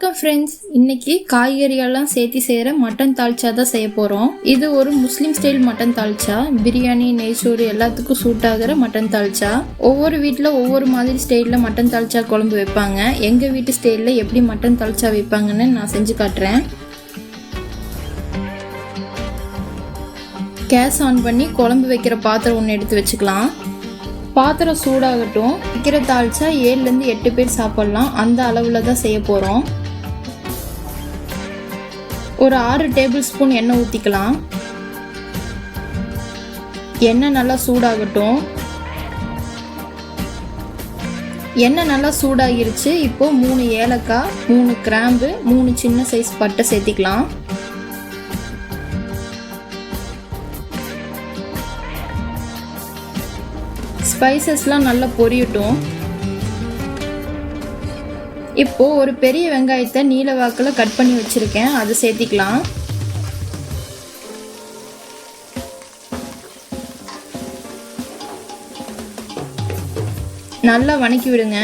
வணக்கம் ஃப்ரெண்ட்ஸ் இன்னைக்கு காய்கறியெல்லாம் சேர்த்து செய்கிற மட்டன் தால்ச்சா தான் செய்ய போகிறோம் இது ஒரு Muslim style mutton dalcha biryani நெய்சோறு எல்லாத்துக்கும் சூட் ஆகிற மட்டன் தால்ச்சா ஒவ்வொரு வீட்டில் ஒவ்வொரு மாதிரி ஸ்டைலில் மட்டன் தால்ச்சா குழம்பு வைப்பாங்க. எங்கள் வீட்டு ஸ்டைலில் எப்படி மட்டன் தால்ச்சா வைப்பாங்கன்னு நான் செஞ்சு காட்டுறேன். கேஸ் ஆன் பண்ணி குழம்பு வைக்கிற பாத்திரம் ஒன்று எடுத்து வச்சுக்கலாம். பாத்திரம் சூடாகட்டும். வைக்கிற தாளிச்சா ஏழுலேருந்து எட்டு பேர் சாப்பிட்லாம். அந்த அளவில் தான் செய்ய போகிறோம் ஒரு ஆறு டேபிள் ஸ்பூன் எண்ணெய் ஊற்றிக்கலாம் எண்ணெய் நல்லா சூடாகட்டும். எண்ணெய் நல்லா சூடாகிருச்சு. இப்போ மூணு ஏலக்காய் மூணு கிராம்பு மூணு சின்ன சைஸ் பட்டை சேர்த்திக்கலாம். ஸ்பைசஸ்லாம் நல்லா பொரியட்டும். இப்போ ஒரு பெரிய வெங்காயத்தை நீல வாக்கில் கட் பண்ணி வச்சுருக்கேன். அதை சேர்த்திக்கலாம். நல்லா வணக்கி விடுங்க.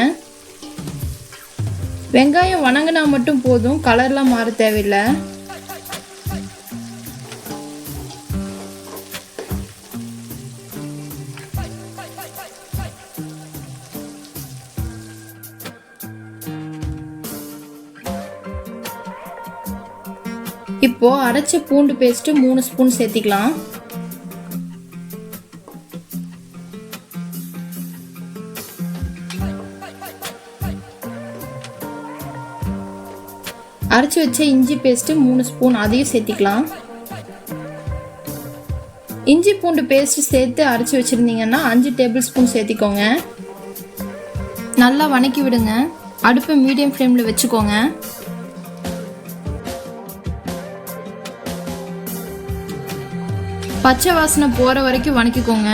வெங்காயம் வணங்கினா மட்டும் போதும். கலர்லாம் மாற தேவையில்லை. இப்போ அரைச்ச பூண்டு பேஸ்ட் மூணு ஸ்பூன் சேர்த்திக்கலாம். அரைச்சி வச்ச இஞ்சி பேஸ்ட் மூணு ஸ்பூன் அதையும் சேர்த்திக்கலாம். இஞ்சி பூண்டு பேஸ்ட் சேர்த்து அரைச்சி வச்சுருந்தீங்கன்னா அஞ்சு டேபிள் ஸ்பூன் சேர்த்திக்கோங்க. நல்லா வணக்கி விடுங்க. அடுப்பை மீடியம் ஃப்ளேமில் வச்சுக்கோங்க. பச்சை வாசனை போகிற வரைக்கும் வணக்கிக்கோங்க.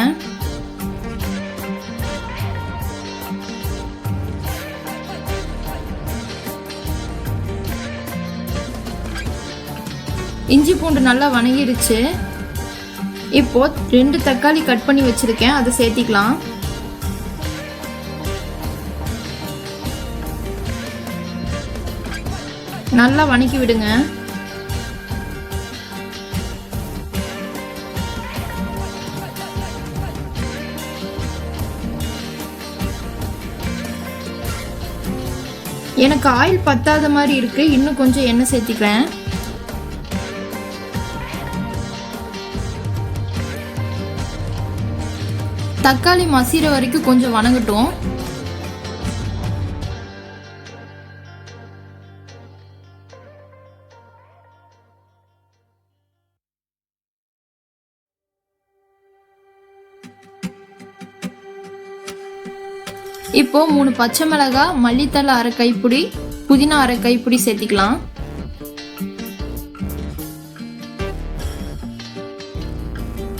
இஞ்சி பூண்டு நல்லா வணங்கிடுச்சு இப்போ ரெண்டு தக்காளி கட் பண்ணி வச்சிருக்கேன். அதை சேர்த்திக்கலாம். நல்லா வணக்கி விடுங்க. எனக்கு ஆயில் பத்தாத மாதிரி இருக்கு. இன்னும் கொஞ்சம் எண்ணெய் சேர்த்திக்கிறேன். தக்காளி மசிற வரைக்கும் கொஞ்சம் வணங்கட்டும். இப்போ மூணு பச்சை மிளகாய் மல்லித்தலை அரை கைப்பிடி புதினா அரை கைப்பிடி சேர்த்திக்கலாம்.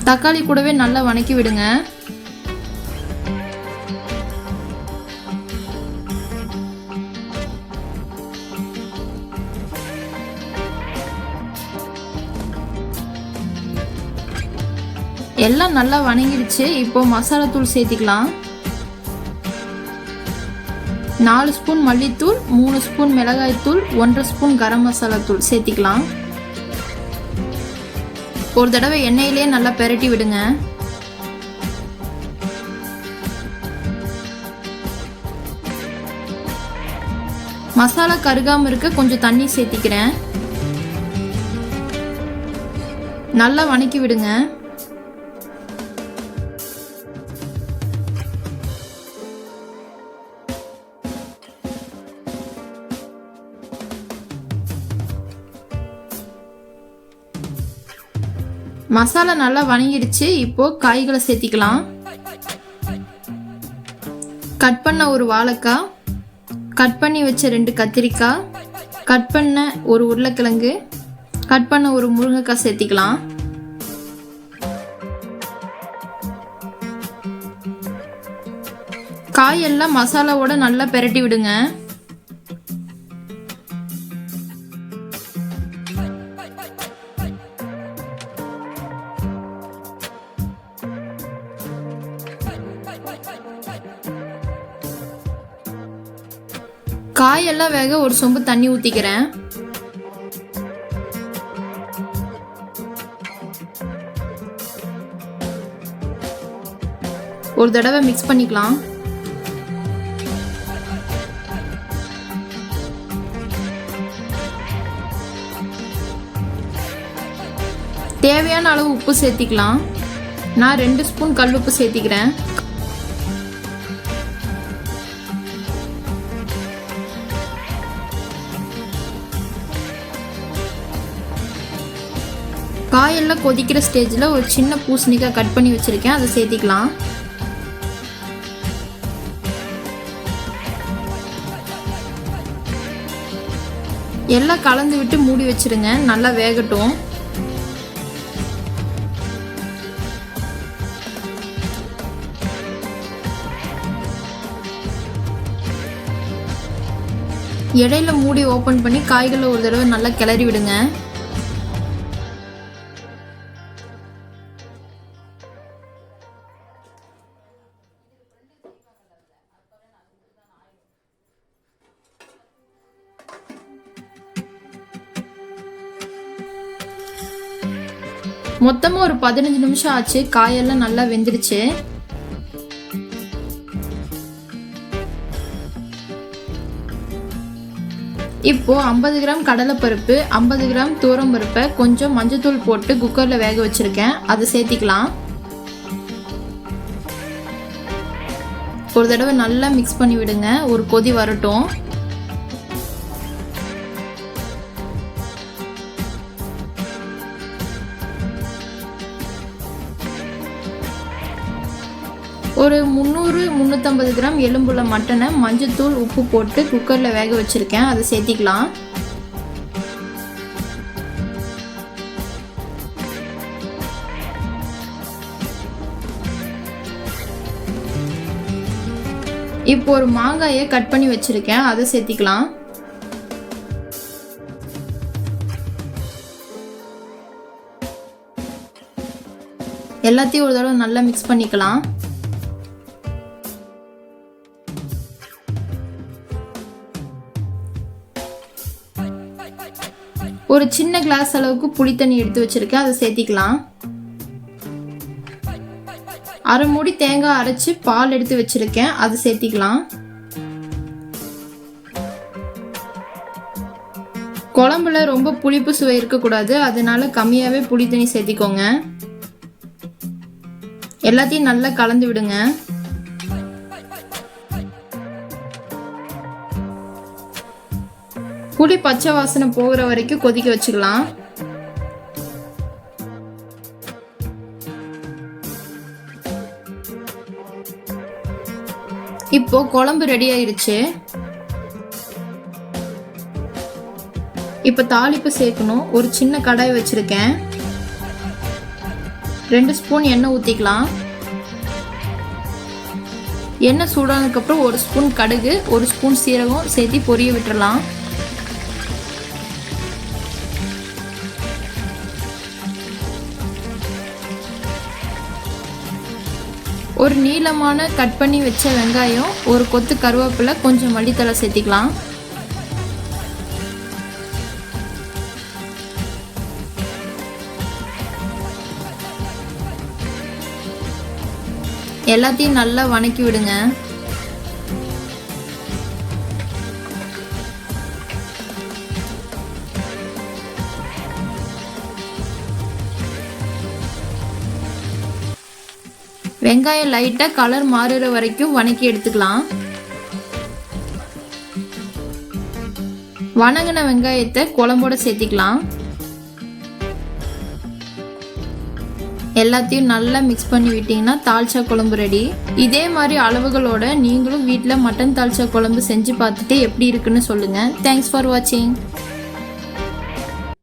தக்காளி கூடவே நல்லா வணக்கி விடுங்க. எல்லாம் நல்லா வணங்கிடுச்சு. இப்போ மசாலா தூள் சேர்த்திக்கலாம். நாலு ஸ்பூன் மல்லித்தூள் மூணு ஸ்பூன் மிளகாய்த்தூள் ஒன்றரை ஸ்பூன் கரம் மசாலா தூள் சேர்த்திக்கலாம். ஒரு தடவை எண்ணெயிலே நல்லா பெரட்டி விடுங்க. மசாலா கருகாமல் இருக்க கொஞ்சம் தண்ணி சேர்த்திக்கிறேன். நல்லா வணக்கி விடுங்க. மசாலா நல்லா வணங்கிடுச்சு. இப்போது காய்களை சேர்த்திக்கலாம். கட் பண்ண ஒரு வாழைக்காய் கட் பண்ணி வச்ச ரெண்டு கத்திரிக்காய். கட் பண்ண ஒரு உருளைக்கிழங்கு. கட் பண்ண ஒரு முருங்கைக்காய் சேர்த்திக்கலாம். காயெல்லாம் மசாலாவோட நல்லா பெரட்டி விடுங்க. காயெல்லாம் வேக ஒரு சொம்பு தண்ணி ஊற்றிக்கிறேன் ஒரு தடவை மிக்ஸ் பண்ணிக்கலாம். தேவையான அளவு உப்பு சேர்த்திக்கலாம். நான் ரெண்டு ஸ்பூன் கல் உப்பு சேர்த்திக்கிறேன். காயெல்லாம் கொதிக்கிற ஸ்டேஜில் ஒரு சின்ன பூசணிக்காய் கட் பண்ணி வச்சுருக்கேன். அதை சேர்த்திக்கலாம். எல்லாம் கலந்து விட்டு மூடி வச்சிருங்க. நல்லா வேகட்டும். இடையில மூடி ஓப்பன் பண்ணி காய்களை ஒரு தடவை நல்லா கிளறி விடுங்க. மொத்தமாக ஒரு பதினஞ்சு நிமிஷம் ஆச்சு. காயெல்லாம் நல்லா வெந்துடுச்சு. இப்போ ஐம்பது கிராம் கடலைப்பருப்பு ஐம்பது கிராம் தூரம் பருப்பை கொஞ்சம் மஞ்சத்தூள் போட்டு குக்கரில் வேக வச்சுருக்கேன். அதை சேர்த்திக்கலாம். ஒரு தடவை நல்லா மிக்ஸ் பண்ணி விடுங்க ஒரு கொதி வரட்டும். ஒரு முந்நூறு முந்நூற்றம்பது கிராம் எலும்புள்ள மட்டனை மஞ்சத்தூள் உப்பு போட்டு குக்கரில் வேக வச்சுருக்கேன். அதை சேர்த்திக்கலாம். இப்போ ஒரு மாங்காயை கட் பண்ணி வச்சுருக்கேன். அதை சேர்த்திக்கலாம். எல்லாத்தையும் ஒரு தடவை நல்லா மிக்ஸ் பண்ணிக்கலாம். ஒரு சின்ன கிளாஸ் அளவுக்கு புளி தண்ணி எடுத்து வச்சுருக்கேன். அதை சேர்த்திக்கலாம். அரை மூடி தேங்காய் அரைச்சி பால் எடுத்து வச்சுருக்கேன். அதை சேர்த்திக்கலாம். குழம்புல ரொம்ப புளிப்பு சுவை இருக்கக்கூடாது. அதனால கம்மியாகவே புளி தண்ணி சேர்த்திக்கோங்க. எல்லாத்தையும் நல்லா கலந்து விடுங்க. புளி பச்சை வாசனை போகிற வரைக்கும் கொதிக்க வச்சுக்கலாம். இப்போ குழம்பு ரெடி ஆயிடுச்சு இப்போ தாளிப்பு சேர்க்கணும். ஒரு சின்ன கடாய் வச்சுருக்கேன். ரெண்டு ஸ்பூன் எண்ணெய் ஊற்றிக்கலாம் எண்ணெய் சூடானதுக்கப்புறம் ஒரு ஸ்பூன் கடுகு ஒரு ஸ்பூன் சீரகம் சேர்த்து பொரிய விட்டுடலாம் ஒரு நீளமான கட் பண்ணி வச்ச வெங்காயம் ஒரு கொத்து கருவேப்பிலை கொஞ்சம் மல்லித்தலை சேர்த்திக்கலாம். எல்லாத்தையும் நல்லா வணக்கி விடுங்க. வெங்காயம் லைட்டாக கலர் மாறுற வரைக்கும் வணக்கி எடுத்துக்கலாம். வணங்கின வெங்காயத்தை குழம்போட சேர்த்திக்கலாம். எல்லாத்தையும் நல்லா மிக்ஸ் பண்ணி விட்டிங்கன்னா தால்ச்சா குழம்பு ரெடி இதே மாதிரி அளவுகளோட நீங்களும் வீட்டில் மட்டன் தால்ச்சா குழம்பு செஞ்சு பார்த்துட்டு எப்படி இருக்குன்னு சொல்லுங்கள் தேங்க்ஸ் ஃபார் வாட்சிங்